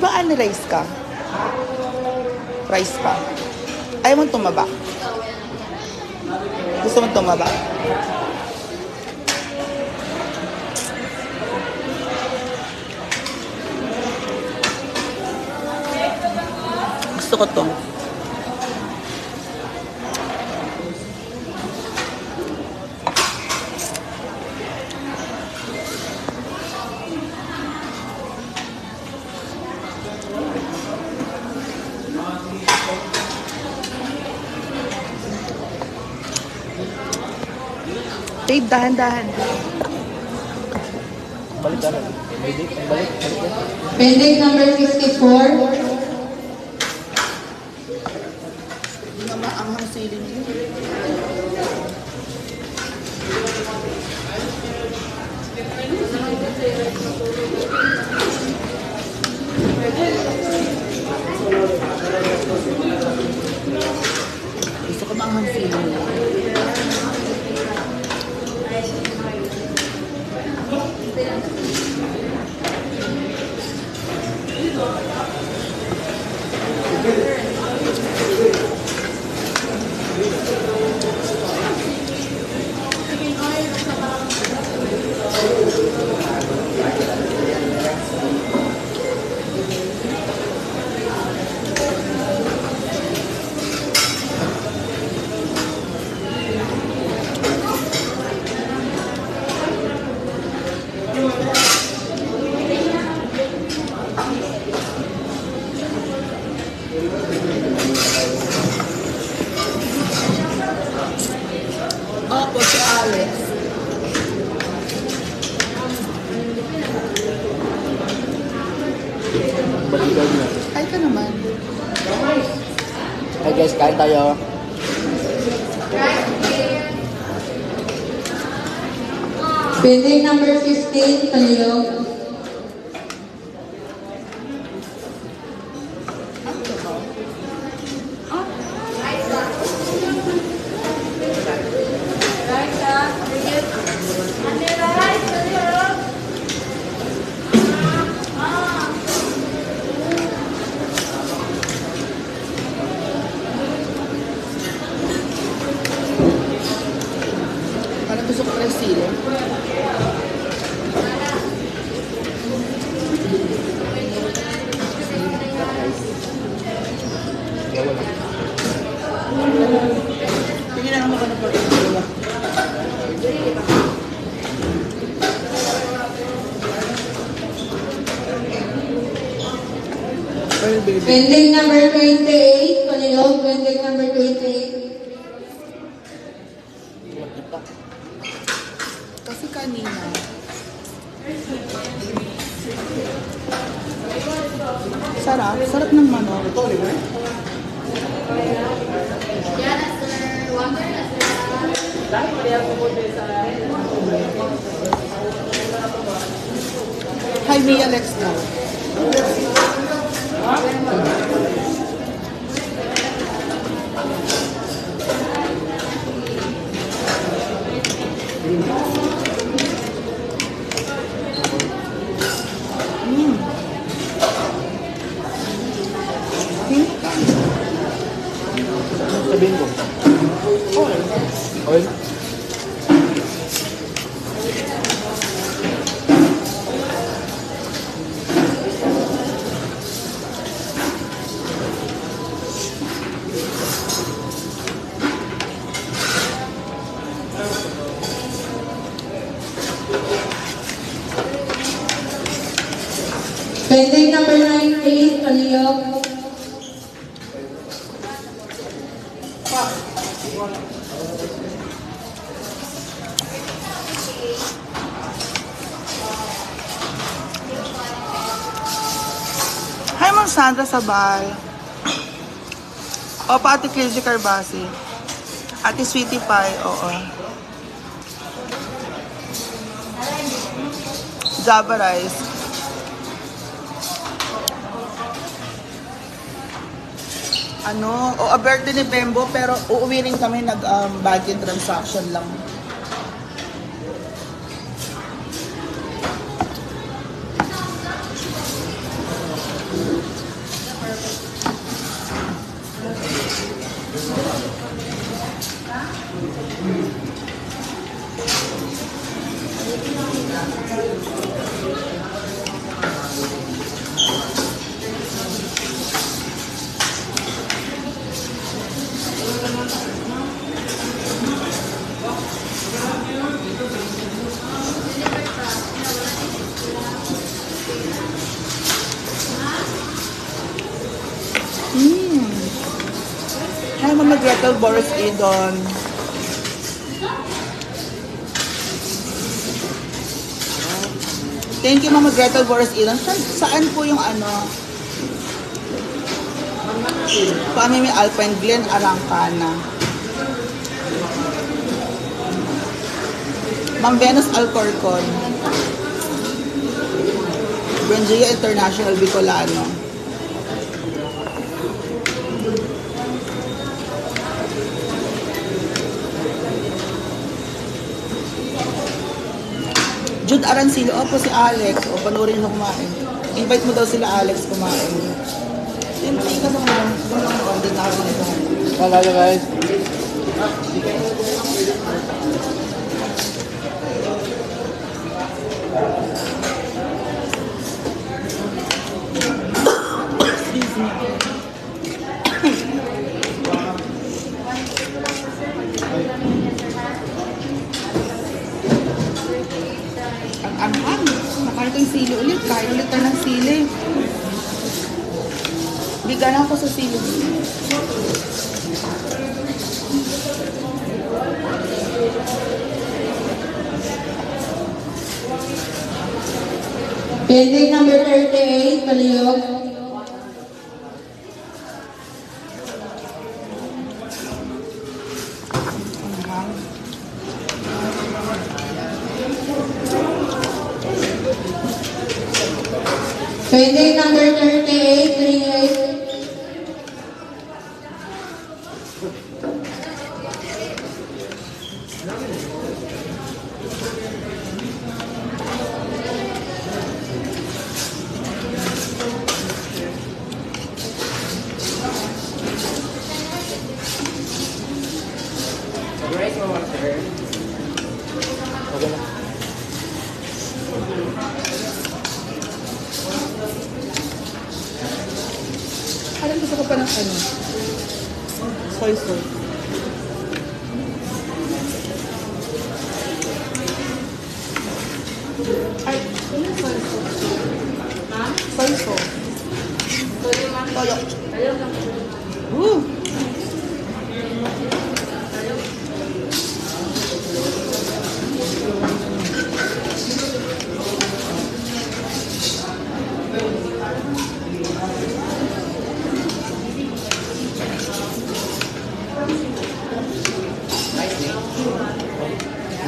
Di ba rice ka? Rice pa. Ayaw mo tumaba. Gusto mo tumaba? Gusto ko to. Babe, dahan-dahan. Balik. Balik, balik, balik. Pending number 54. Pending number 28, Panilog. Pending number 28. Kasi kanina, sarap. Sarap ng manok. Hi, Mia Lex now. Mm. Sabal. O, pa Ate Kirji Carbasi. Ate Sweetie Pie, oo. Java rice. Ano, o a birthday ni Bembo, pero uuwi rin kami nag um, budget transaction lang. Gretel Boris Edon. Thank you, Mama Gretel Boris Edon. Saan, saan po yung ano? Kami may Alpine Glen Arangkana. Ma'am Venus Alcorcon. Buendia International Bicolano. Jude Arancillo, opo si Alex. O, panoorin mo kumain. Invite mo daw sila Alex kumain. Ay, kasama mo. Kasama mo. Hindi na ako nito. Hello guys. Nakain ko yung sili ulit. Kain ulit tayo ng sili. Bigyan ako sa sili. Pending number 38, Kaliyog. Pending number 38, Kaliyog. Okay Ay, ano yung soy sauce? Ha? Soy sauce. Toyo. Woo!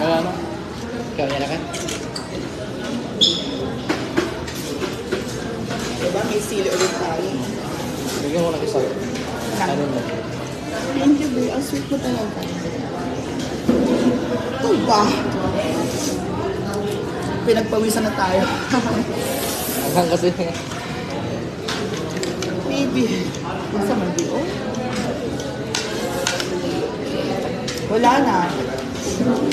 Wala na. Ikaw niya na ka? Diba, may sili ulit tayo. Bigyan mo lang isa. Ano mo? Thank you, babe. Ang sweet mo talaga. Ito ba? Pinagpawisan na tayo. Hanggang kasi. Baby. Masa man di, oh? Wala na.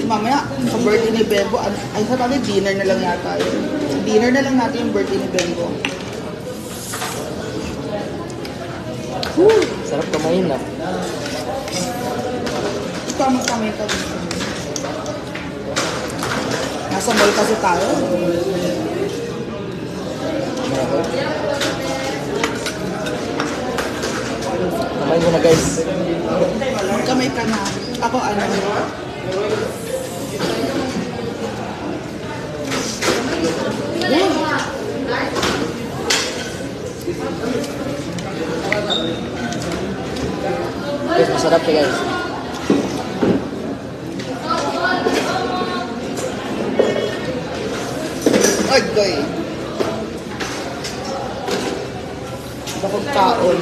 Mamaya, sa birthday ni Bembo, an- ay sa tayo, dinner na lang yata yun. Dinner na lang natin yung birthday ni Bembo. Woo! Sarap kumain na. Ito ang magkamay ka dito. Nasa mall kasi tayo. Kumain mo na guys. Magkamay ka na. Ako ano. Guys, masarap siya guys. Ay, goy. Bakog kaon.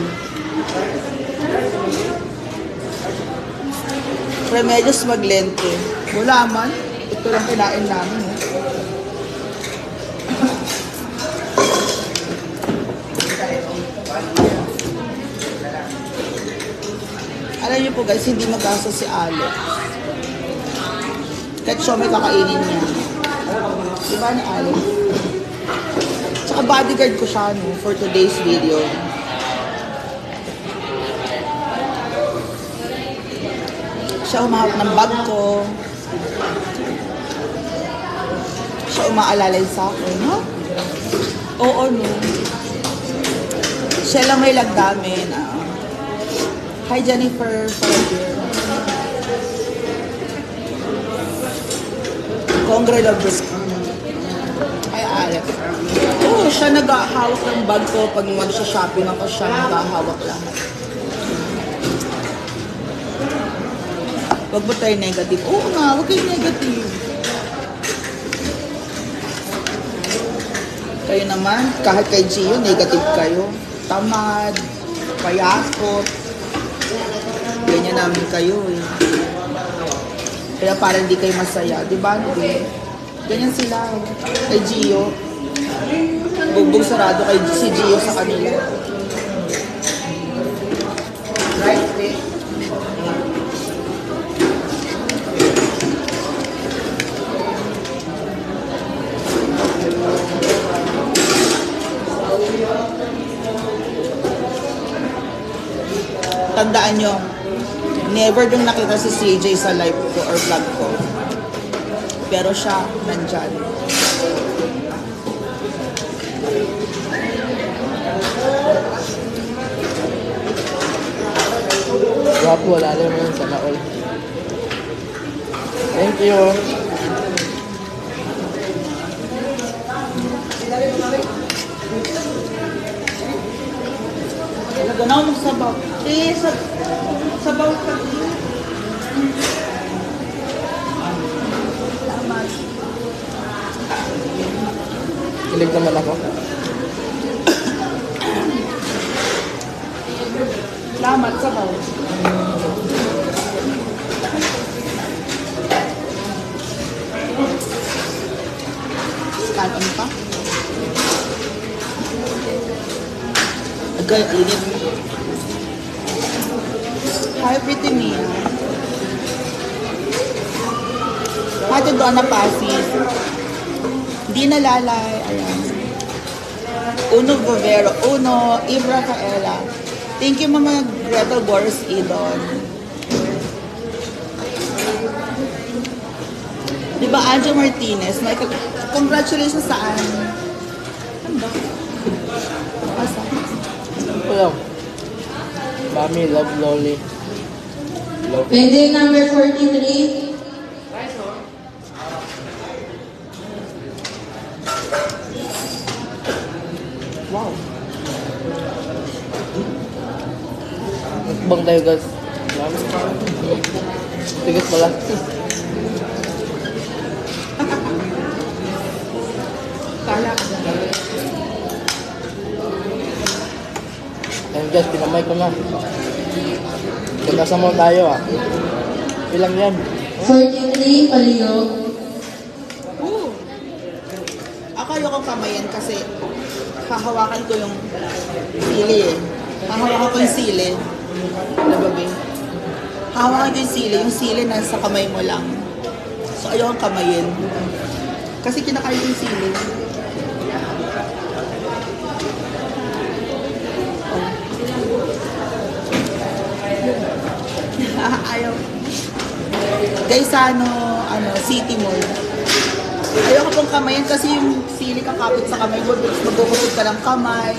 Remedios maglente. Wala man. Ito lang kinain namin. Eh. Alam niyo po guys, hindi magkasa si Alex. Kahit siya may kakainin niya. Di ba ni Alex? Tsaka bodyguard ko siya no, for today's video. Siya umahap ng bag ko. Siya umaalalay sa akin, ha? Oo, no. Siya lang may lagdamin. Ah. Hi, Jennifer Faradir. Congre Lobos. Oo, siya nag-hawak ng bag ko. Pag mag-shopping ako, siya nag-hawak lahat. Huwag mo tayo negative. Oo nga, huwag kayo negative. Kayo naman, kahit kay Gio, negative kayo. Tamad, payakot. Ganyan namin kayo eh. Kaya parang hindi kayo masaya. Di ba? Hindi. Ganyan sila. Kay Gio. Bugbog sarado kay si Gio sa kanila. Right, eh? Tandaan nyo, never yung nakita si CJ sa live ko or vlog ko. Pero siya, nandyan. Gwapo, lalo mo yun. Sana all. Thank you. Talaga na ako magsabaw. Eh, sa, sabaw ka. Kilig naman ako. Salamat, sabaw. Scan on pa. Agay, init. Hi, pretty Mia. Hati doon na pasis. Di nalalay. Ayan. Uno Bovero. Uno Ibra Kaela. Thank you, Mama Gretel Boris Idon. Di ba, Anjo Martinez? May congratulations saan? Ano ba? Asa? Lang. Mami, love, lolly. Love. Pending number 43. Bang tayo guys. Tigas pala. Kala. Ayun guys, pinamay ko na. Mo tayo ah. Ilang yan? 43, Paliyog. Ooh. Ako ayoko kamayan kasi hahawakan ko yung sili eh. Hahawakan ko yung sili. Nagabi. Hahawakan ko yung sili. Yung sili nasa kamay mo lang. So ayoko kamayin. Kasi kinakain yung sili. Ayaw. Guys, ano, ano, City Mall. Ayoko pong kamayan kasi yung sili kakapit sa kamay mo, magkukusog ka ng kamay.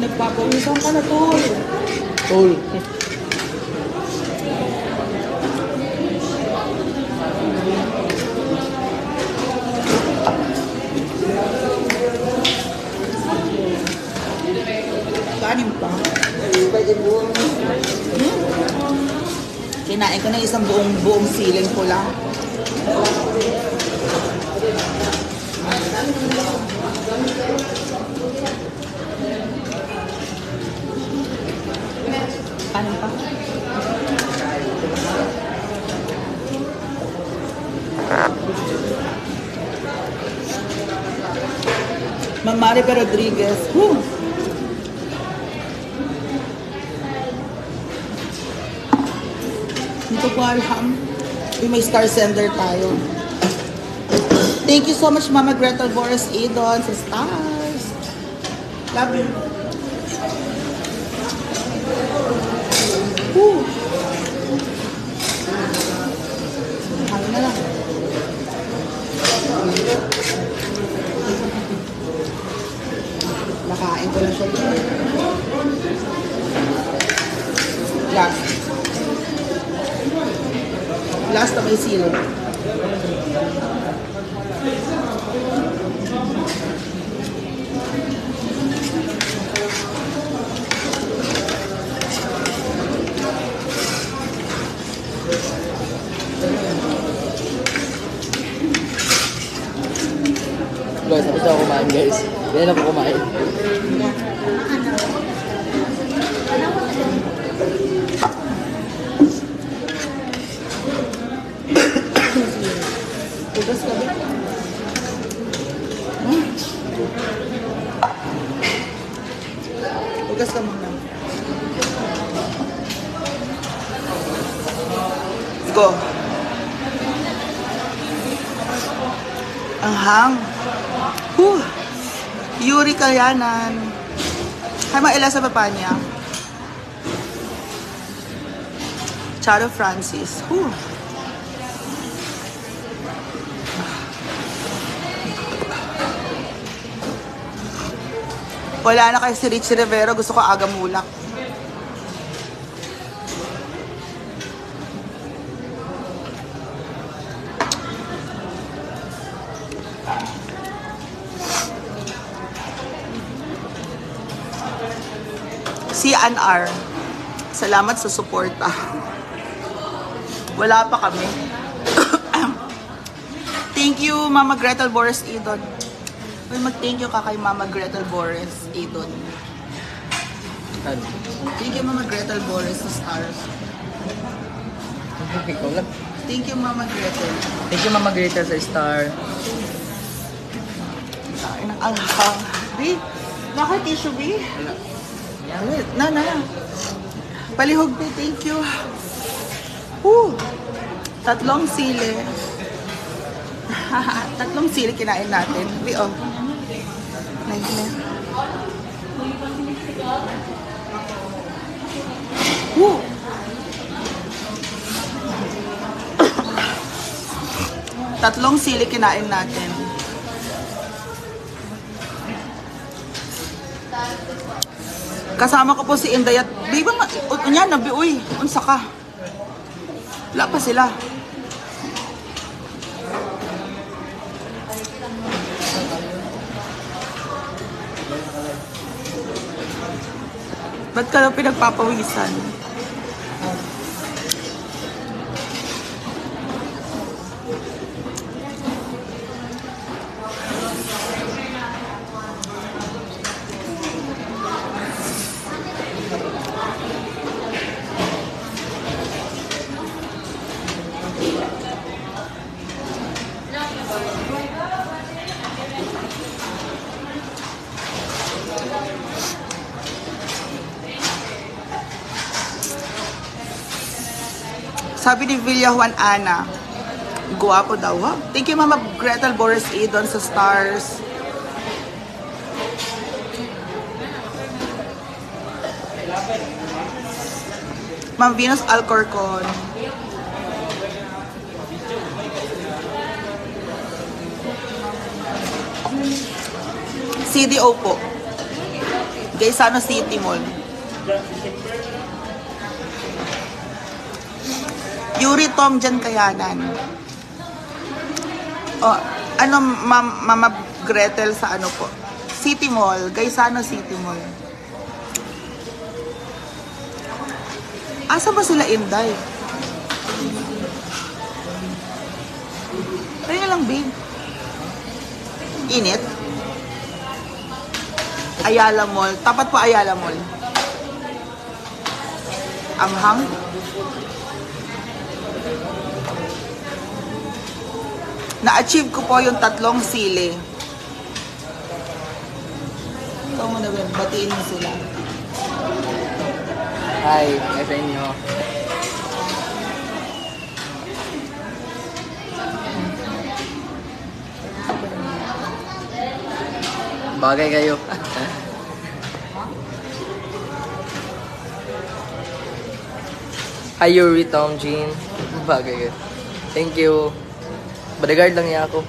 Pinagpapawisan ka na, tol. Tol. Kanin pa. Hmm? Kinain ko na isang buong buong siling pula. Kanin pa. Maripe Rodriguez. Hindi ko po alam. Uy, may star sender tayo. Thank you so much, Mama Gretel Boris Adon sa stars. Love you. Woo! Ano na lang. Nakain ko na siya. Last. Last na may silo. Guys, tapos ako kumain guys. Hindi na po kumain. Tugas ka muna. Go. Ang hang. Whew. Yuri Kalyanan. Hi, Maela sa baba niya. Charo Francis. Whew. Wala na kay si Rich Rivero. Gusto ko aga mulak. Si R. Salamat sa suporta. Wala pa kami. Thank you, Mama Gretel Boris Idon. Uy, mag-thank you ka kay Mama Gretel Boris Idon. Ano? Thank you, Mama Gretel Boris sa stars. Ikaw lang. Thank you, Mama Gretel. Thank you, Mama Greta sa star. Ay, ng alhang. Bi, bakit tissue, Bi? Wait, na, na. Palihog, Bi, thank you. Woo! Tatlong sili. Tatlong sili kinain natin. Bi, oh. Woo! Tatlong sili kinain natin. Kasama ko po si Inday at di ba, ma- u- unya na, bi, uy, unsa ka? Wala pa sila. Ba't ka lang pinagpapawisan? Sabi ni Villa Juan Ana, guwapo daw. Ha? Thank you, Mama Gretel Boris Edon sa stars. Ma'am Venus Alcorcon. CDO po. Gaisano City Mall. Yuri Tom Jan Kayanan. Oh, ano, Ma'am Mama Gretel sa ano po? City Mall, Gaisano City Mall. Asa ba sila Inday? Kaya lang, babe. Init. Ayala Mall. Tapat po Ayala Mall. Anghang. Na-achieve ko po yung tatlong sili. Ito mo na, batiin mo sila. Hi, sa inyo. Bagay kayo. Hi, Yuri Tom Jean. Bagay kayo. Thank you. Bodyguard lang niya ako.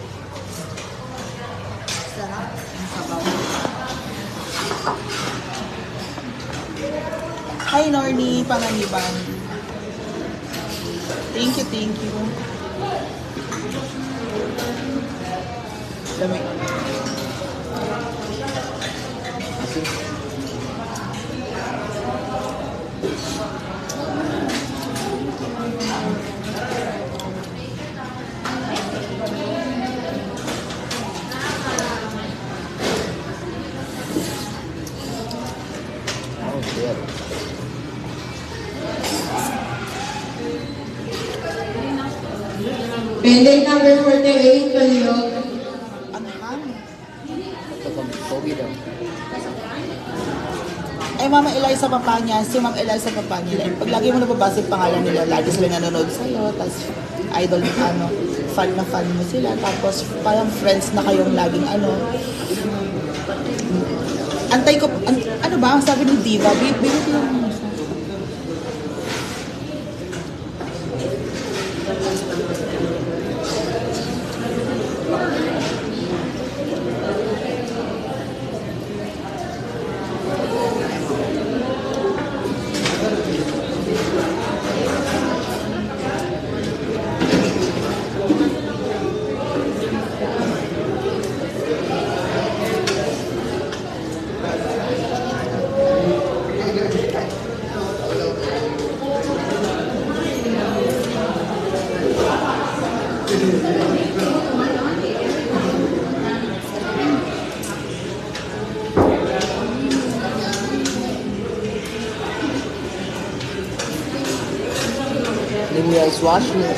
Hi, Norny, Panganiban. Thank you, thank you. Dami. Shit. Pending number 48, Kaliyog. Ano ka? Ito, Pogi daw. Ay, Mama Eliza Papanya, si Ma'am Eliza Papanya. Pag lagi mo nababasa yung pangalan nila, lagi sila nanonood sa'yo, tapos idol, ano, fan na fan mo sila, tapos parang friends na kayong laging ano. Antay ko, an- ba, ang sabi ni Diva, babe, babe,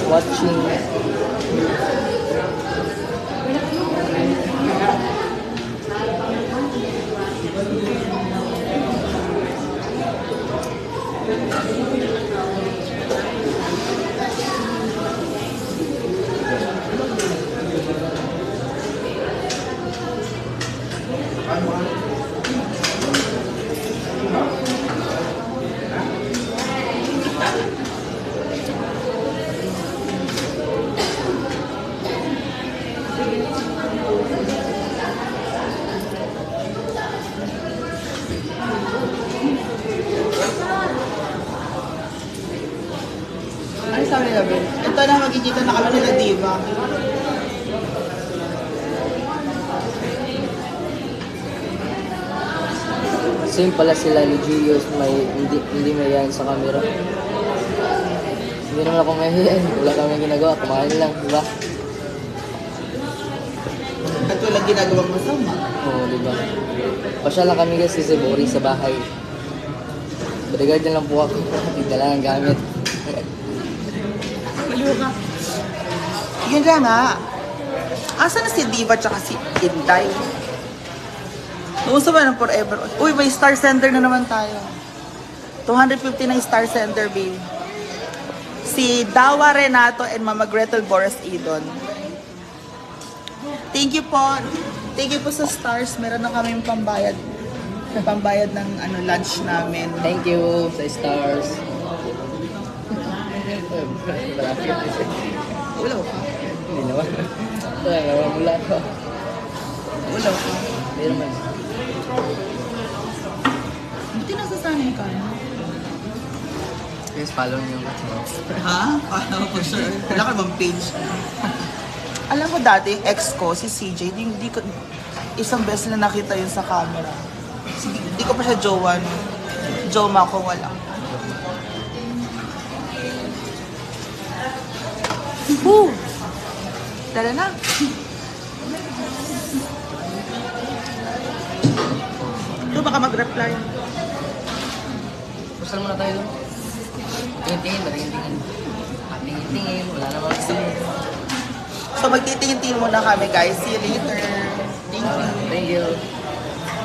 watching, Same pala sila ni Julius, may hindi, hindi may yan sa camera. Hindi naman ako mahihiyan. Wala kami ginagawa. Kumain lang, di ba? At walang ginagawang masama. Oo, di ba? Pasya lang kami guys kasi boring sa bahay. Bodyguard lang po ako. Tigdala ng gamit. Maliw ka. Yun lang nga. Asa na si Diva tsaka si Inday? Nauso ba ng forever? Uy, may star sender na naman tayo. 250 na star sender, babe. Si Dawa Renato and Mama Gretel Boris Idon. Thank you po. Thank you po sa stars. Meron na kami pambayad. Pambayad ng ano lunch namin. Thank you sa stars. Hindi naman. Wala naman mula ko. Ka. Hindi naman. Buti nasasanay ka. no? Guys, follow niyo yung Ha? Paano ko sure? Wala ka bang page? Alam ko dati, yung ex ko, si CJ, di, di ko, isang beses na nakita yun sa camera. Hindi ko pa siya jowa. no. Joma ko, wala. Woo! Tara na. Baka mag-reply. Basta muna tayo doon. Tingin-tingin, tingin-tingin. Tingin-tingin, wala naman kasi. So magtitingin-tingin muna kami guys. See you later. Thank you. Thank you.